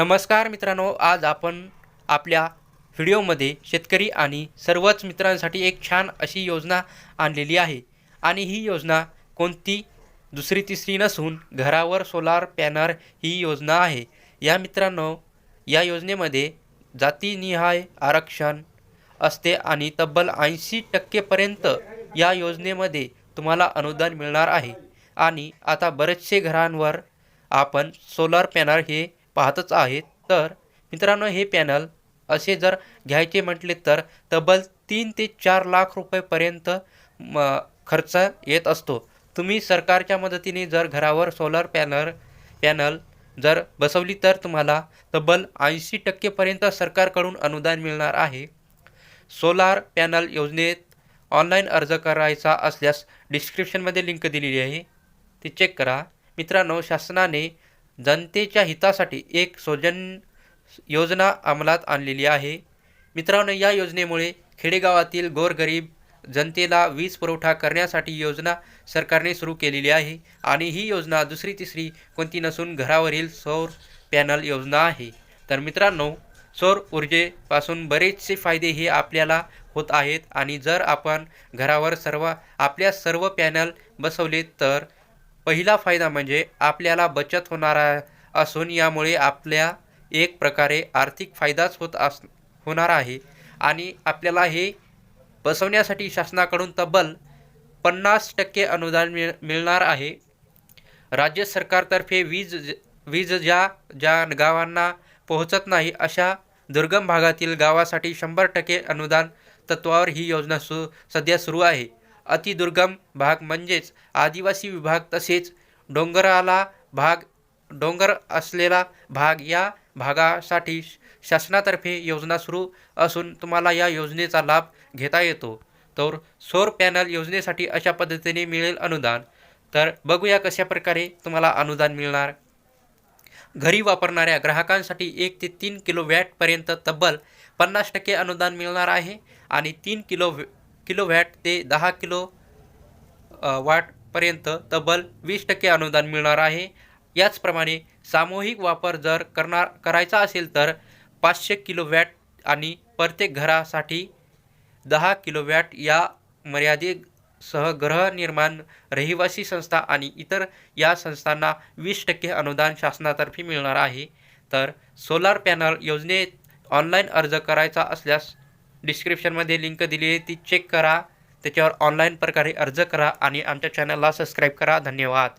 नमस्कार मित्रांनो आज आपण आपल्या व्हिडिओमध्ये शेतकरी आणि सर्वच मित्रांसाठी एक छान अशी योजना आणलेली आहे. आणि ही योजना कोणती? दुसरी तिसरी नसून घरावर सोलार पॅनल ही योजना आहे. या मित्रांनो या योजनेमध्ये जातीनिहाय आरक्षण असते आणि तब्बल ऐंशी टक्केपर्यंत या योजनेमध्ये तुम्हाला अनुदान मिळणार आहे. आणि आता बरेचसे घरांवर आपण सोलार पॅनल हे पाहतच आहेत. तर मित्रांनो हे पॅनल असे जर घ्यायचे म्हटले तर तब्बल तीन ते चार लाख रुपयेपर्यंत म खर्च येत असतो. तुम्ही सरकारच्या मदतीने जर घरावर सोलर पॅनल पॅनल जर बसवली तर तुम्हाला तब्बल ऐंशी टक्केपर्यंत सरकारकडून अनुदान मिळणार आहे. सोलार पॅनल योजनेत ऑनलाईन अर्ज करायचा असल्यास डिस्क्रिप्शनमध्ये लिंक दिलेली आहे. ती चेक करा. मित्रांनो शासनाने जनतेच्या हितासाठी एक सौजन योजना अंमलात आणलेली आहे. मित्रांनो या योजनेमुळे खेडेगावातील गोरगरीब जनतेला वीज पुरवठा करण्यासाठी योजना सरकारने सुरू केलेली आहे आणि ही योजना दुसरी तिसरी कोणती नसून घरावरील सौर पॅनल योजना आहे. तर मित्रांनो सौर ऊर्जेपासून बरेचसे फायदे हे आपल्याला होत आहेत आणि जर आपण घरावर सर्व आपल्या सर्व पॅनल बसवले तर पहिला फायदा म्हणजे आपल्याला बचत होणार असून यामुळे आपल्या एक प्रकारे आर्थिक फायदाच होत अस होणार आहे. आणि आपल्याला हे बसवण्यासाठी शासनाकडून तब्बल पन्नास टक्के अनुदान मिळ मिळणार आहे. राज्य सरकारतर्फे वीज वीज ज्या ज्या गावांना पोहोचत नाही अशा दुर्गम भागातील गावासाठी शंभर टक्के अनुदान तत्वावर ही योजना सु सध्या सुरू आहे. अतिदुर्गम भाग म्हणजेच आदिवासी विभाग तसेच डोंगराला भाग डोंगर असलेला भाग या भागासाठी शासनातर्फे योजना सुरू असून तुम्हाला या योजनेचा लाभ घेता येतो. तर सौर पॅनल योजनेसाठी अशा पद्धतीने मिळेल अनुदान. तर बघूया कशा प्रकारे तुम्हाला अनुदान मिळणार. घरी वापरणाऱ्या ग्राहकांसाठी एक ते तीन किलो वॅटपर्यंत तब्बल पन्नास टक्के अनुदान मिळणार आहे आणि तीन किलो किलो वॅट ते दहा किलो वॅटपर्यंत तब्बल वीस टक्के अनुदान मिळणार आहे. याचप्रमाणे सामूहिक वापर जर करणार करायचा असेल तर पाचशे किलो वॅट आणि प्रत्येक घरासाठी दहा किलो वॅट या मर्यादेसह गृहनिर्माण रहिवासी संस्था आणि इतर या संस्थांना वीस टक्के अनुदान शासनातर्फे मिळणार आहे. तर सोलार पॅनल योजनेत ऑनलाईन अर्ज करायचा असल्यास डिस्क्रिप्शनमध्ये लिंक दिली आहे ती चेक करा. त्याच्यावर ऑनलाईन प्रकारे अर्ज करा आणि आमच्या चॅनलला सबस्क्राईब करा. धन्यवाद.